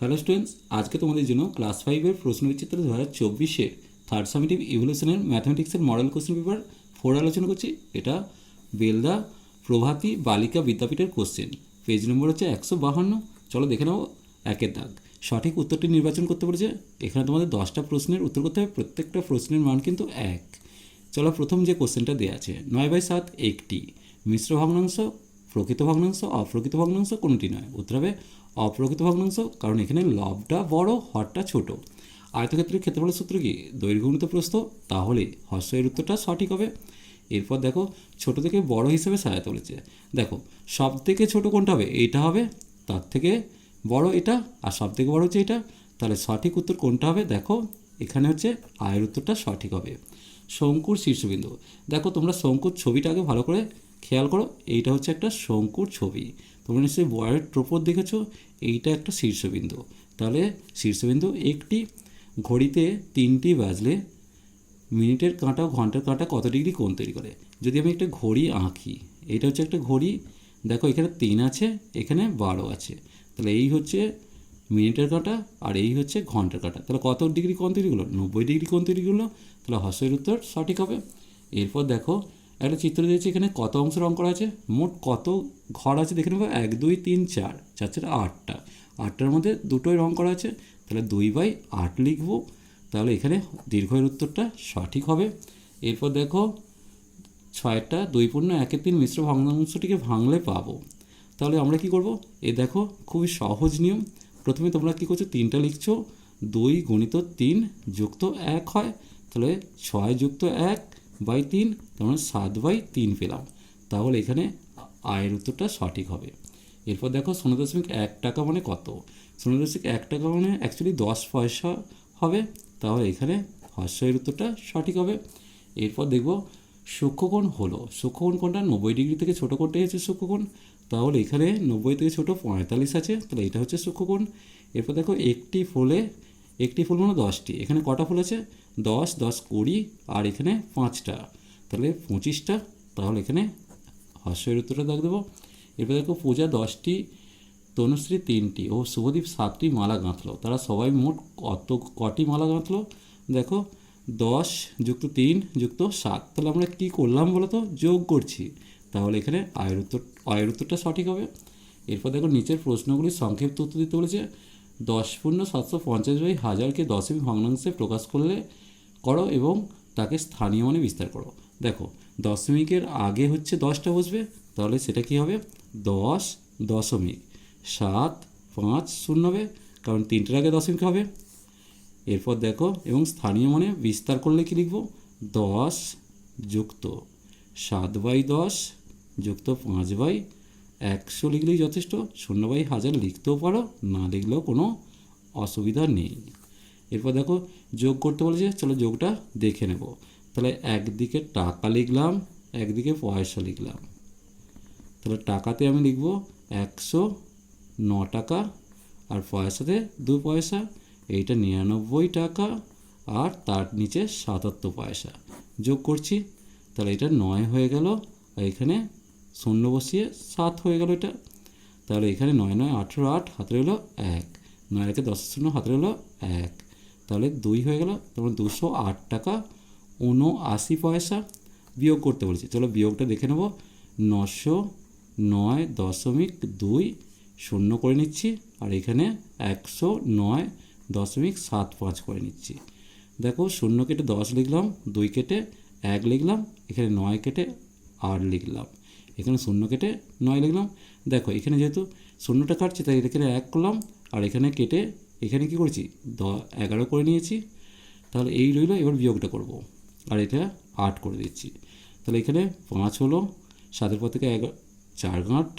Hello students আজকে তোমাদের জন্য ক্লাস ফাইভের প্রশ্নবিচিত্র দু হাজার চব্বিশের থার্ড সামিটিভ ইভলিউশনের ম্যাথমেটিক্সের মডেল কোশ্চেন পেপার ফোর আলোচনা করছি। এটা বেলদা প্রভাতী বালিকা বিদ্যাপীঠের কোশ্চেন পেজ নম্বর হচ্ছে একশো বাহান্ন। চলো দেখে নাও একের দাগ। সঠিক উত্তরটি নির্বাচন করতে পেরেছে এখানে তোমাদের দশটা প্রশ্নের উত্তর করতে হবে। প্রত্যেকটা প্রশ্নের মান কিন্তু এক। চলো প্রথম যে কোশ্চেনটা দেওয়া আছে, নয় বাই সাত একটি। মিশ্র ভগ্নাংশ প্রকৃত ভগ্নাংশ, অপ্রকৃত ভগ্নাংশ কোনটি নয়। উত্তর হবে অপ্রকৃত ভগ্নাংশ, কারণ এখানে লবটা বড়, হরটা ছোট। আয়তক্ষেত্রের ক্ষেত্রফলের সূত্র কি? দৈর্ঘ্যগুণিত প্রস্থ, তাহলে হর্ষের উত্তরটা সঠিক হবে। এরপর দেখো, ছোট থেকে বড় হিসেবে সাজাতে বলেছে দেখো, সব থেকে ছোট কোনটা হবে? এইটা হবে, তার থেকে বড় এটা, আর সব থেকে বড় হচ্ছে এটা তাহলে সঠিক উত্তর কোনটা হবে? দেখো, এখানে হচ্ছে আয়ের উত্তরটা সঠিক হবে। শঙ্কুর শীর্ষবিন্দু। দেখো, তোমরা শঙ্কুর ছবিটাকে ভালো করে খেয়াল করো, এইটা হচ্ছে একটা শঙ্কুর ছবি। তোমরা নিশ্চয়ই বয়ের ট্রোপর দেখেছ, এইটা একটা শীর্ষবিন্দু। তাহলে শীর্ষবিন্দু একটি ঘড়িতে তিনটি বাজলে মিনিটের কাঁটা ঘণ্টার কাঁটা কত ডিগ্রি কোণ তৈরি করে? যদি আমি একটা ঘড়ি আঁকি এটা হচ্ছে একটা ঘড়ি, দেখো এখানে তিন আছে, এখানে বারো আছে। তাহলে এই হচ্ছে মিনিটের কাঁটা আর এই হচ্ছে ঘণ্টার কাঁটা। তাহলে কত ডিগ্রি কোণ তৈরি করল? নব্বই ডিগ্রি কোণ তৈরি করল? তাহলে হর্ষের উত্তর সঠিক হবে। এরপর দেখো একটা চিত্র দিয়েছি, এখানে কত অংশ রং করা আছে? মোট কত ঘর আছে দেখে নেব? এক, দুই, তিন, চার। চার চার আটটা। আটটার মধ্যে দুটোই রং করা আছে। তাহলে দুই বাই আট লিখব। তাহলে এখানে দীর্ঘের উত্তরটা সঠিক হবে। এরপর দেখো, ছয়টা, দুই পূর্ণ, একের তিন মিশ্র ভগ্নাংশটিকে ভাঙলে পাবো। তাহলে আমরা কি করব? এ দেখো, খুবই সহজ নিয়ম। প্রথমে তোমরা কি করছ? তিনটা লিখছো। দুই গণিত তিন যুক্ত এক হয়। তাহলে ছয় যুক্ত এক বাই তিন, তার মানে সাত বাই তিন পেলাম। তাহলে এখানে আয়ের উত্তরটা সঠিক হবে। এরপর দেখো শূন্য দশমিক এক টাকা মানে কত? শূন্য দশমিক এক টাকা মানে অ্যাকচুয়ালি দশ পয়সা হবে। তাহলে এখানে হর্ষের উত্তরটা সঠিক হবে। এরপর দেখব সূক্ষ্মকোণ হলো। সূক্ষ্মকোণ কোনটা নব্বই ডিগ্রি থেকে ছোটো কোণটাই হচ্ছে সূক্ষ্মকোণ তাহলে এখানে নব্বই থেকে ছোটো পঁয়তাল্লিশ আছে, তাহলে এটা হচ্ছে সূক্ষ্মকোণ এরপর দেখো একটি ফুলে একটি ফুল মানে দশটি। এখানে কটা ফুল আছে? দশ দশ কুড়ি, আর এখানে পাঁচটা। তাহলে পঁচিশটা, তাহলে এখানে হর্ষের উত্তরটা দাগ দেবো। এরপর দেখো, পূজা দশটি, তনুশ্রী তিনটি ও শুভদীপ সাতটি মালা গাঁথলো। তারা সবাই মোট কত, কটি মালা গাঁথলো? দেখো, দশ যুক্ত তিন যুক্ত সাত। তাহলে আমরা কী করলাম বলো তো? যোগ করছি। তাহলে এখানে আয়ের উত্তর, আয়ের উত্তরটা সঠিক হবে। এরপর দেখো, নিচের প্রশ্নগুলির সংক্ষিপ্ত উত্তর দিতে বলেছে। দশ পূর্ণ সাতশো পঞ্চাশ বাই হাজারকে দশমিক ভগ্নাংশে প্রকাশ করলে করো এবং তাকে স্থানীয় মানে বিস্তার করো। দেখো, দশমিকের আগে হচ্ছে দশটা বসবে, তাহলে সেটা কি হবে? দশ দশমিক সাত পাঁচ শূন্য হবে, কারণ তিনটের আগে দশমিক হবে। এরপর দেখো, এবং স্থানীয় মানে বিস্তার করলে কি লিখব? দশ যুক্ত সাত বাই দশ যুক্ত পাঁচ বাই একশো লিখলেই যথেষ্ট, শূন্য বাই হাজার লিখতেও পারো, না লিখলেও কোনো অসুবিধা নেই। এরপর দেখো, যোগ করতে বলেছে, চলো যোগটা দেখে নেব। তাহলে একদিকে টাকা লিখলাম, একদিকে পয়সা লিখলাম। তাহলে টাকাতে আমি লিখব একশো ন টাকা, আর পয়সাতে দু পয়সা, এইটা নিরানব্বই টাকা, আর তার নিচে সাতাত্তর পয়সা। যোগ করছি, তাহলে এটা নয় হয়ে গেল, আর এখানে শূন্য বসিয়ে সাত হয়ে গেল এটা। তাহলে এখানে নয় নয় আঠেরো আট হাতে রইল এক। নয় একে দশ শূন্য হাতে রইল এক। তাহলে দুই হয়ে গেল, তারপর দুশো আট টাকা উনআশি পয়সা বিয়োগ করতে বলেছি। চলো বিয়োগটা দেখে নেব। নশো নয় দশমিক দুই শূন্য করে নিচ্ছি, আর এখানে একশো নয় দশমিক সাত পাঁচ করে নিচ্ছি। দেখো শূন্য কেটে দশ লিখলাম, দুই কেটে এক লিখলাম, এখানে নয় কেটে আট লিখলাম। এখানে শূন্য কেটে নয় লিখলাম। দেখো, এখানে যেহেতু শূন্যটা কাটছি, তাই এখানে এক করলাম, আর এখানে কেটে এখানে কি করেছি? দ, এগারো করে নিয়েছি। তাহলে এই রইল, এবার বিয়োগটা করব। আর এটা আট করে দিচ্ছি। তাহলে এখানে পাঁচ হলো, সাতের পর থেকে এগারো, চার গাঁট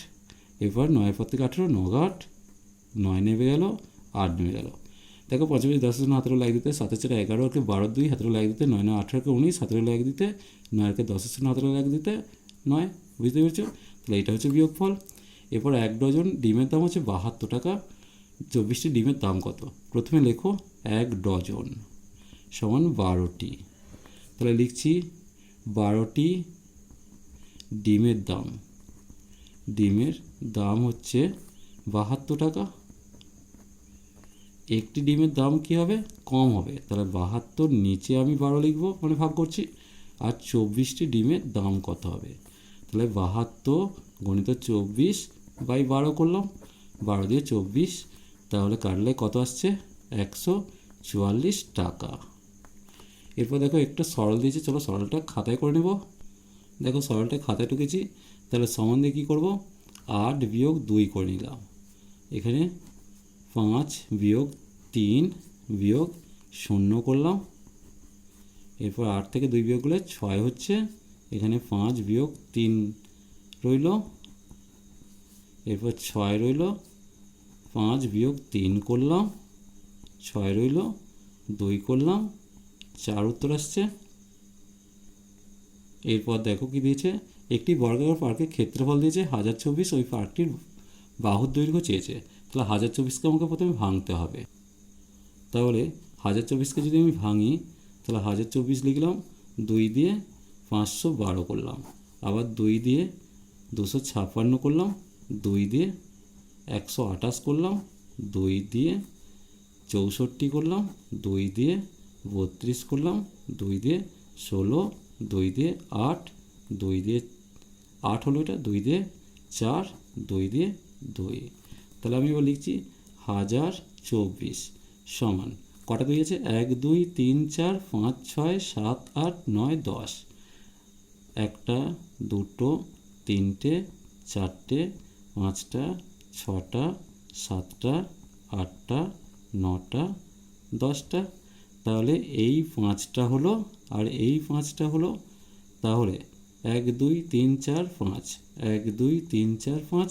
এবার নয়ের পর থেকে আঠেরো, ন গাঁট নয় নেমে গেল, আট নেমে গেল। দেখো পঁচাশি দশ জন্য হাতেরও লাগ দিতে, সাতের চারে এগারোকে বারো দুই হাতেরও লাগ দিতে, নয় নয় আঠেরোকে উনিশ হাতেরও লাগ দিতে নয়কে দশের জন্য হাতেরও লাগ দিতে, নয় বুঝতে পেরেছ? তাহলে এটা হচ্ছে বিয়োগফল। এরপর এক ডজন ডিমের দাম হচ্ছে বাহাত্তর টাকা। চব্বিশটি ডিমের দাম কত? প্রথমে লেখো, এক ডজন সমান বারোটি। তাহলে লিখছি, বারোটি ডিমের দাম। ডিমের দাম হচ্ছে বাহাত্তর টাকা। একটি ডিমের দাম কি হবে? কম হবে। তাহলে বাহাত্তর নিচে আমি বারো লিখব মানে ভাগ করছি। আর চব্বিশটি ডিমের দাম কত হবে? তাহলে বাহাত্তর গণিত চব্বিশ বাই বারো করলাম, বারো দিয়ে চব্বিশ, তাহলে কাটলে কত আসছে? একশো চুয়াল্লিশ টাকা। এরপর দেখো একটা সরল দিয়েছি, চলো সরলটা খাতায় করে নেব। দেখো সরলটা খাতায় টুকেছি তাহলে সমান দিয়ে কী করব? আট বিয়োগ দুই করে নিলাম। এখানে পাঁচ বিয়োগ তিন বিয়োগ শূন্য করলাম। এরপর আট থেকে দুই বিয়োগ করলে ছয় হচ্ছে এখানে পাঁচ বিয়োগ তিন রইল, এরপর ছয় রইল, পাঁচ বিয়োগ তিন করলাম, ছয় রইল, দুই করলাম, চার উত্তর আসছে। এরপর দেখো কি দিয়েছে, একটি বর্গাকার পার্কের ক্ষেত্রফল দিয়েছে হাজার চব্বিশ, ওই পার্কটির বাহুর দৈর্ঘ্য চেয়েছে, তাহলে হাজার চব্বিশকে আমাকে প্রথমে ভাঙতে হবে। তাহলে হাজার চব্বিশকে যদি আমি ভাঙি, তাহলে হাজার চব্বিশ লিখলাম, দুই দিয়ে পাঁচশো বারো করলাম। আবার দুই দিয়ে দুশো ছাপ্পান্ন করলাম, দুই দিয়ে একশো আঠাশ করলাম, দুই দিয়ে চৌষট্টি করলাম, দুই দিয়ে বত্রিশ করলাম, দুই দিয়ে ষোলো, দুই দিয়ে আট, দুই দিয়ে আট হলো এটা, দুই দিয়ে চার, দুই দিয়ে দুই। তাহলে আমি এবার লিখছি হাজার চব্বিশ সমান। কটা দুই আছে এক, দুই, তিন, চার, পাঁচ, ছয়, সাত, আট, নয়, দশ। একটা, দুটো, তিনটে, চারটে, পাঁচটা, ছটা, সাতটা, আটটা, নটা, দশটা। তাহলে এই পাঁচটা হলো, আর এই পাঁচটা হলো, তাহলে এক, দুই, তিন, চার, পাঁচ। এক, দুই, তিন, চার, পাঁচ।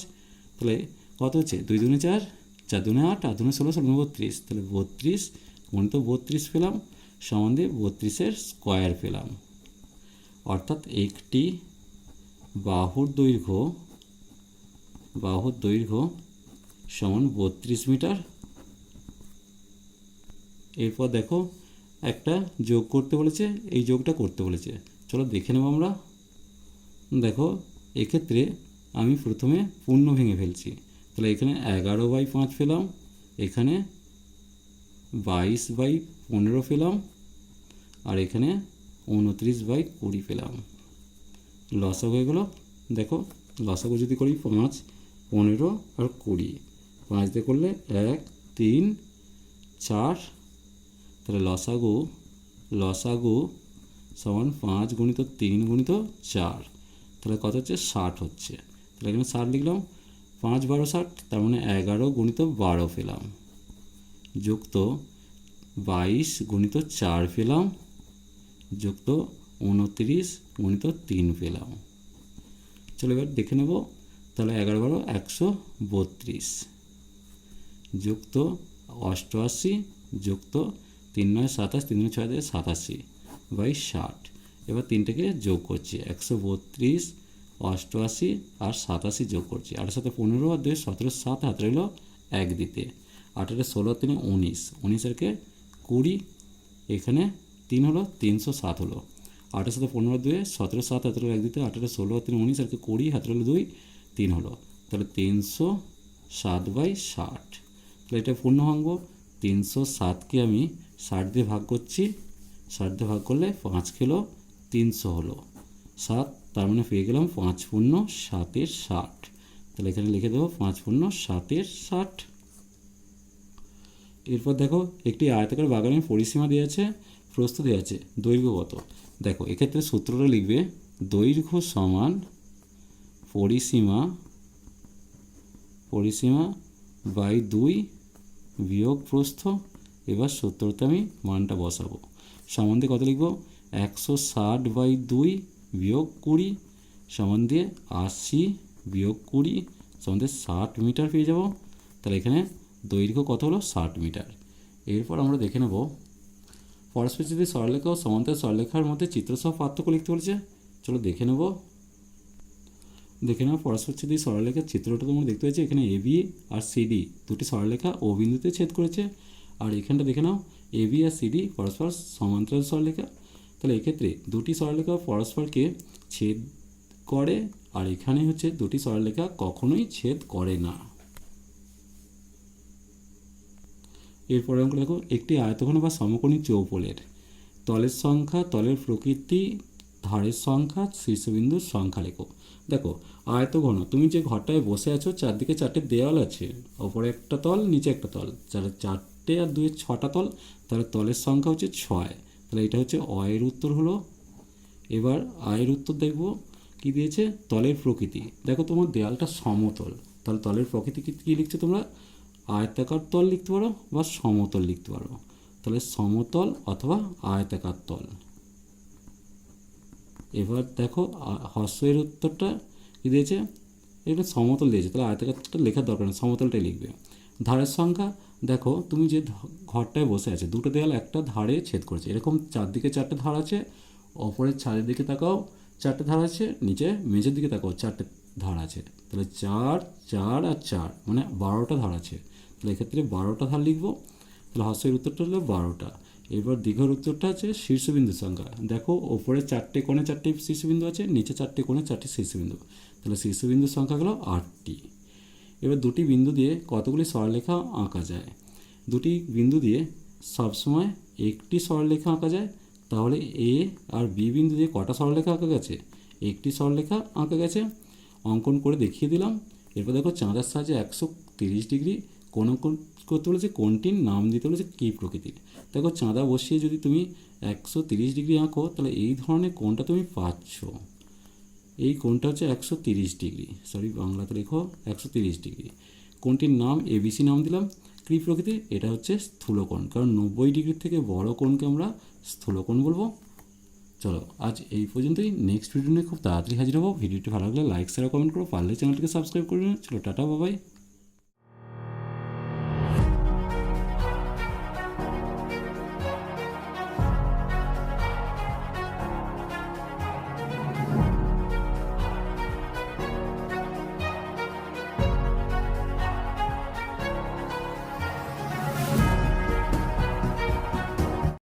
তাহলে কত হচ্ছে? দুই, দুনে চার চার দুনে আট আট দুনে ষোলো ষোলো, বত্রিশ। তাহলে বত্রিশ, গণিত বত্রিশ পেলাম, সমান দিয়ে বত্রিশের স্কোয়ার পেলাম। অর্থাৎ একটি বাহুর দৈর্ঘ্য বাহুর দৈর্ঘ্য সমান বত্রিশ মিটার। এরপর দেখো, একটা যোগ করতে বলেছে, এই যোগটা করতে বলেছে। চলো দেখে নেব আমরা। দেখো, এক্ষেত্রে আমি প্রথমে পূর্ণ ভেঙে ফেলছি। তাহলে এখানে এগারো বাই পাঁচ পেলাম, এখানে বাইশ বাই পনেরো পেলাম, আর এখানে উনত্রিশ বাই কুড়ি পেলাম। লসক হয়ে গেলো। দেখো, লসক যদি করি পাঁচ, পনেরো আর কুড়ি। পাঁচ দিয়ে করলে এক, তিন, চার। তাহলে লসাগু লসাগু সমান পাঁচ গুণিত তিন গুণিত চার। তাহলে কত হচ্ছে? ষাট হচ্ছে। তাহলে এখানে ষাট লিখলাম। পাঁচ বারো ষাট, তার মানে এগারো গুণিত বারো পেলাম। যুক্ত বাইশ গুণিত চার পেলাম। যুক্ত উনত্রিশ গুণিত তিন পেলাম। চলো এবার দেখে নেব, তাহলে এগারো বারো একশো বত্রিশ। যুক্ত অষ্টআশি যুক্ত তিন নয় সাতাশ, তিন নয় ছয় সাতাশি বাই ষাট। এবার তিনটাকে যোগ করছি, একশো বত্রিশ, অষ্টআশি আর সাতাশি যোগ করছি। আটের সাথে পনেরো আর দুই সতেরো, সাত হাত রইল এক দিতে। আঠারো ষোলো, তিনে উনিশ। উনিশেরকে কুড়ি, এখানে তিন হলো, তিনশো সাত হলো। আটের সাথে পনেরো দুয়ে, সতেরো সাত হাত এক দিতে আঠারো ষোলো তিন উনিশ আর কি কুড়ি হাত দুই, তিন হলো। তাহলে তিনশো সাত বাই ষাট। তাহলে এটা পূর্ণ ভাঙবো তিনশো সাতকে আমি ষাট দিয়ে ভাগ করছি। ষাট দিয়ে ভাগ করলে পাঁচ কিলো তিনশো হলো। সাত, তার মানে পেয়ে গেলাম পাঁচ পূর্ণ সাতের ষাট। তাহলে এখানে লিখে দেবো পাঁচ পূর্ণ সাতের ষাট। এরপর দেখো, একটি আয়তাকার বাগানের পরিসীমা দিয়েছে। প্রস্থ দেওয়া আছে দৈর্ঘ্য কত দেখো, এক্ষেত্রে সূত্রটা লিখবে, দৈর্ঘ্য সমান পরিসীমা পরিসীমা বাই দুই বিয়োগ প্রস্থ। এবার সত্তরতে আমি মানটা বসাবো। সমান দিয়ে কত লিখব? একশো ষাট বাই দুই বিয়োগ কুড়ি, সমান দিয়ে আশি বিয়োগ কুড়ি, সমান দিয়ে ষাট মিটার পেয়ে যাব। তাহলে এখানে দৈর্ঘ্য কত হলো? ষাট মিটার। এরপর আমরা দেখে নেব পরস্পর যদি সরলেখা ও সমান্তর সরলেখার মধ্যে চিত্রসহ পার্থক্য লিখতে বলেছে। চলো দেখে নেব। দেখে নাও পরস্পরচ্ছেদী সরলরেখার চিত্রটা তোমরা দেখতে পাচ্ছি। এখানে এবি আর সিডি দুটি সরলরেখা ও বিন্দুতে ছেদ করেছে। আর এখানটা দেখে নাও। এবি আর সিডি পরস্পর সমান্তরাল সরলরেখা তাহলে এক্ষেত্রে দুটি সরলরেখা পরস্পরকে ছেদ করে, আর এখানে হচ্ছে দুটি সরলরেখা কখনোই ছেদ করে না। এরপরে অঙ্ক দেখো একটি আয়তঘন বা সমকোণী চৌপলের। তলের সংখ্যা, তলের প্রকৃতি, ধারের সংখ্যা, শীর্ষবিন্দুর সংখ্যা লেখো। দেখো, আয়তঘন, তুমি যে ঘরটায় বসে আছো, চারদিকে চারটে দেওয়াল আছে। ওপরে একটা তল, নিচে একটা তল। তাহলে চারটে আর দুয়ে ছটা তল, তাহলে তলের সংখ্যা হচ্ছে ছয়। তাহলে এটা হচ্ছে অয়ের উত্তর হলো। এবার আয়ের উত্তর দেখব, কি দিয়েছে? তলের প্রকৃতি। দেখো তোমার দেয়ালটা সমতল। তাহলে তলের প্রকৃতি কী লিখছো তোমরা? আয়তাকার তল লিখতে পারো বা সমতল লিখতে পারো। তাহলে সমতল অথবা আয়তাকার তল এবার দেখো হ্রস্বের উত্তরটা কী দিয়েছে? এটা সমতল দিয়েছে, তাহলে আয়তাকারটা লেখার দরকার নেই, সমতলটাই লিখবে। ধারের সংখ্যা, দেখো তুমি যে ঘরটায় বসে আছে, দুটো দেয়াল একটা ধারে ছেদ করেছে। এরকম চারদিকে চারটে ধার আছে ওপরের ছাদের দিকে তাকাও, চারটে ধার আছে, নিচে মেঝের দিকে তাকাও, চারটে ধার আছে। তাহলে চার চার আর চার মানে বারোটা ধার আছে। তাহলে এক্ষেত্রে বারোটা ধার লিখব। তাহলে হস্যের উত্তরটা হলো বারোটা। এবার দীঘার উত্তরটা আছে শীর্ষবিন্দু সংখ্যা। দেখো, ওপরে চারটে কোণে চারটে শীর্ষবিন্দু আছে, নিচে চারটে কোণে চারটে শীর্ষবিন্দু। তাহলে শীর্ষবিন্দুর সংখ্যা হলো আটটি। এবার দুটি বিন্দু দিয়ে কতগুলি সরলরেখা আঁকা যায়? দুটি বিন্দু দিয়ে সবসময় একটি সরলরেখা আঁকা যায়। তাহলে এ আর বি বিন্দু দিয়ে কটা সরলরেখা আঁকা গেছে? একটি সরলরেখা আঁকা গেছে। অঙ্কন করে দেখিয়ে দিলাম। এরপর দেখো চাঁদার সাহায্যে একশো তিরিশ ডিগ্রি কোন করতে বলেছে, কোনটির নাম দিতে বলেছে, কী প্রকৃতির? দেখো চাঁদা বসিয়ে যদি তুমি একশো তিরিশ ডিগ্রি আঁকো, তাহলে এই ধরনের কোনটা তুমি পাচ্ছ। এই কোনটা হচ্ছে একশো তিরিশ ডিগ্রি। সরি বাংলাতে লেখো একশো তিরিশ ডিগ্রি। কোনটির নাম এবিসি নাম দিলাম। কী প্রকৃতি? এটা হচ্ছে স্থূলকোণ। কারণ নব্বই ডিগ্রির থেকে বড় কোণকে আমরা স্থূলকোণ বলব। চলো, আজ এই পর্যন্তই। নেক্সট ভিডিও নিয়ে খুব তাড়াতাড়ি হাজির হব। ভিডিওটি ভালো লাগলে লাইক শেয়ার কমেন্ট করো। পারলে চ্যানেলটিকে সাবস্ক্রাইব করে নিও। চলো, টাটা বাবাই